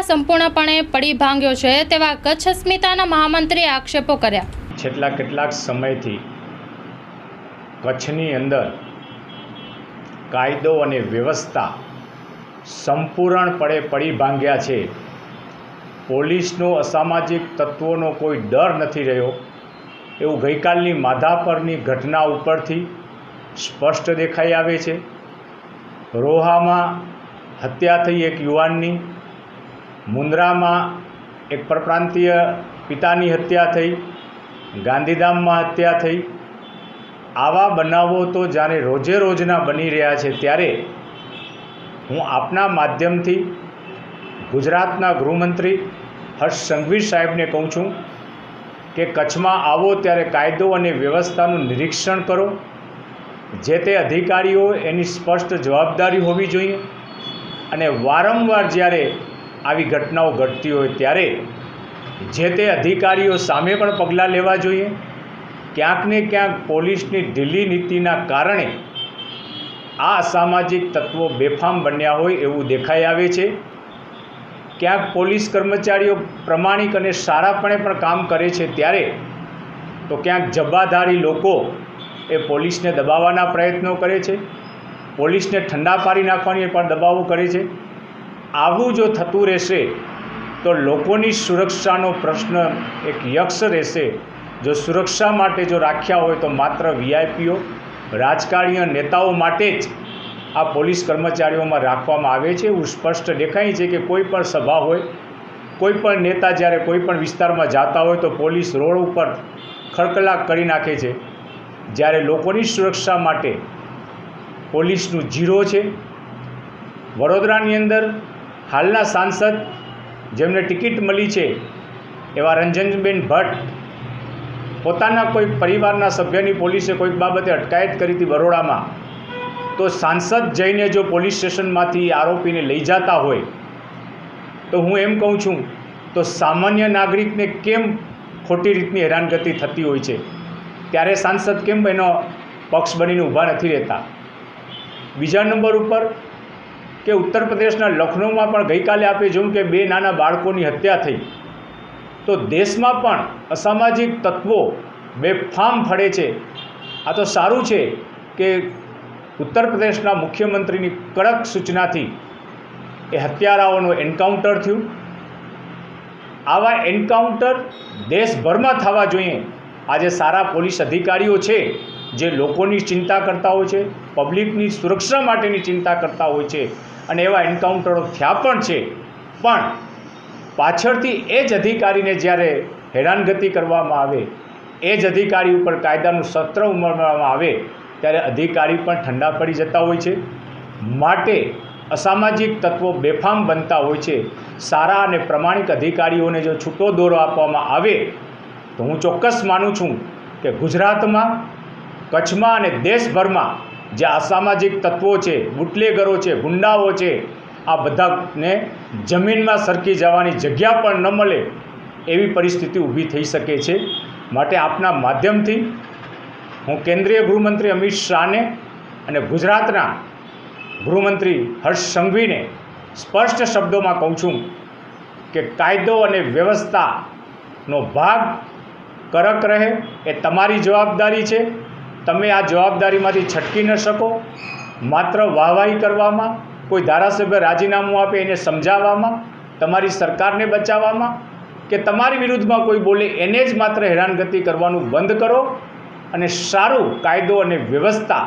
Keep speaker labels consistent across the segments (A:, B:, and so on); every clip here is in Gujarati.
A: અસ્મિતા સંપૂર્ણપણે પડી ભાંગ્યો છે તેવા કચ્છ અસ્મિતાના મહામંત્રીએ આક્ષેપો કર્યા.
B: છેલ્લા કેટલાક સમયથી કચ્છની અંદર કાયદો અને વ્યવસ્થા સંપૂર્ણપણે પડી ભાંગ્યા છે. પોલીસનો અસામાજિક તત્વોનો કોઈ ડર નથી રહ્યો. એવું ગઈકાલની માધાપરની ઘટના ઉપરથી સ્પષ્ટ દેખાઈ આવે છે. રોહામાં હત્યા થઈ એક યુવાનની મુન્દ્રામાં એક પરપ્રાંતીય પિતાની હત્યા થઈ, ગાંધીધામમાં હત્યા થઈ. આવા બનાવો તો જ્યારે રોજે રોજના બની રહ્યા છે, ત્યારે હું આપના માધ્યમથી ગુજરાતના ગૃહમંત્રી હર્ષ સંઘવી સાહેબને કહું છું કે કચ્છમાં આવો ત્યારે કાયદો અને વ્યવસ્થાનું નિરીક્ષણ કરો. જે તે અધિકારીઓ એની સ્પષ્ટ જવાબદારી હોવી જોઈએ અને વારંવાર જ્યારે આવી ઘટનાઓ ઘટતી હોય ત્યારે જે તે અધિકારીઓ સામે પણ પગલાં લેવા જોઈએ. ક્યાંક ને ક્યાંક પોલીસની ઢીલી નીતિના કારણે આ અસામાજિક તત્વો બેફામ બન્યા હોય એવું દેખાઈ આવે છે. ક્યાંક પોલીસ કર્મચારીઓ પ્રમાણિક અને સારાપણે પણ કામ કરે છે ત્યારે તો ક્યાંક જબ્બાધારી લોકો એ પોલીસને દબાવવાના પ્રયત્નો કરે છે. પોલીસને ઠંડા પાડી નાખવાની પણ દબાવો કરે છે. આવું જો થતું રહેશે, તો લોકોની સુરક્ષાનો પ્રશ્ન એક યક્ષ રહેશે. જો સુરક્ષા માટે જો રાખ્યા હોય તો માત્ર વીઆઈપીઓ રાજકારણીય નેતાઓ માટે જ આ પોલીસ કર્મચારીઓમાં રાખવામાં આવે છે. એવું સ્પષ્ટ દેખાય છે કે કોઈ પણ સભા હોય, કોઈ પણ નેતા જ્યારે કોઈ પણ વિસ્તારમાં જતા હોય તો પોલીસ રોડ ઉપર ખડકલાક કરી નાખે છે. જ્યારે લોકોની સુરક્ષા માટે પોલીસનું જીરો છે. વડોદરાની અંદર હાલના સાંસદ જેમને ટિકિટ મળી છે, એવા રંજનબેન ભટ્ટ, પોતાના કોઈ પરિવારના સભ્યની પોલીસે કોઈક બાબતે અટકાયત કરી હતી બરોડામાં, તો સાંસદ જઈને જો પોલીસ સ્ટેશનમાંથી આરોપીને લઈ જતા હોય, તો હું એમ કહું છું, તો સામાન્ય નાગરિકને કેમ ખોટી રીતની હેરાનગતિ થતી હોય છે? ત્યારે સાંસદ કેમ એનો પક્ષ બનીને ઊભા નથી રહેતા? બીજા નંબર ઉપર કે ઉત્તર પ્રદેશના લખનૌમાં પણ ગઈકાલે આપણે જોયું કે બે નાના બાળકોની હત્યા થઈ. તો દેશમાં પણ અસામાજિક તત્વો બેફામ ફળે છે. આ તો સારું છે કે ઉત્તર પ્રદેશના મુખ્યમંત્રીની કડક સૂચનાથી એ હત્યારાઓનું એન્કાઉન્ટર થયું. આવા એન્કાઉન્ટર દેશભરમાં થવા જોઈએ. આજે સારા પોલીસ અધિકારીઓ છે. જે લોકોની ચિંતા કરતા હોય છે, પબ્લિકની સુરક્ષા માટેની ચિંતા કરતા હોય છે અને એવા એન્કાઉન્ટરો થયા પણ છે. પણ પાછળથી એ જ અધિકારીને જ્યારે હેરાનગતિ કરવામાં આવે, એ જ અધિકારી ઉપર કાયદાનું સત્ર ઉમેરવામાં આવે, ત્યારે અધિકારી પણ ઠંડા પડી જતા હોય છે. માટે અસામાજિક તત્વો બેફામ બનતા હોય છે. સારા અને પ્રમાણિક અધિકારીઓને જો છૂટો દોરો આપવામાં આવે, તો હું ચોક્કસ માનું છું કે ગુજરાતમાં કચ્છમાં અને દેશભરમાં જે અસામાજિક તત્વો છે, બુટલેગરો છે, ગુંડાઓ છે, આ બધાને જમીનમાં સરકી જવાની જગ્યા પણ ન મળે એવી પરિસ્થિતિ ઊભી થઈ શકે છે. માટે આપના માધ્યમથી હું કેન્દ્રીય ગૃહમંત્રી અમિત શાહને અને ગુજરાતના ગૃહમંત્રી હર્ષ સંઘવીને સ્પષ્ટ શબ્દોમાં કહું છું કે કાયદો અને વ્યવસ્થાનો ભાગ કડક રહે એ તમારી જવાબદારી છે. તમે આ જવાબદારીમાંથી છટકી ન શકો. માત્ર વાહવાહી કરવામાં, કોઈ ધારાસભ્ય રાજીનામું આપે એને સમજાવવામાં, તમારી સરકારને બચાવવામાં, કે તમારી વિરુદ્ધમાં કોઈ બોલે એને જ માત્ર હેરાનગતિ કરવાનું બંધ કરો અને સારું કાયદો અને વ્યવસ્થા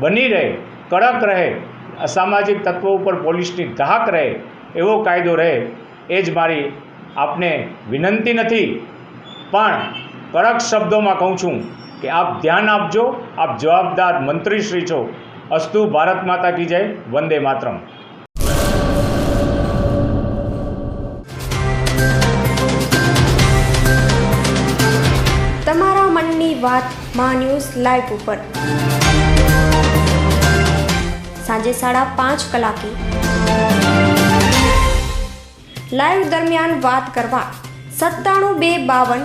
B: બની રહે, કડક રહે, અસામાજિક તત્વો ઉપર પોલીસની ધાક રહે, એવો કાયદો રહે, એ જ મારી આપને વિનંતી નથી. પણ કડક શબ્દોમાં કહું છું કે આપ ધ્યાન આપજો, આપ જવાબદાર મંત્રીશ્રી છો. અસ્તુ ભારત માતા કી જય, વંદે માતરમ.
C: તમારા મનની વાત મા ન્યૂઝ લાઈવ ઉપર. સાંજે સાડા પાંચ કલાકે. લાઈવ દરમિયાન વાત કરવા સત્તાણું બે બાવન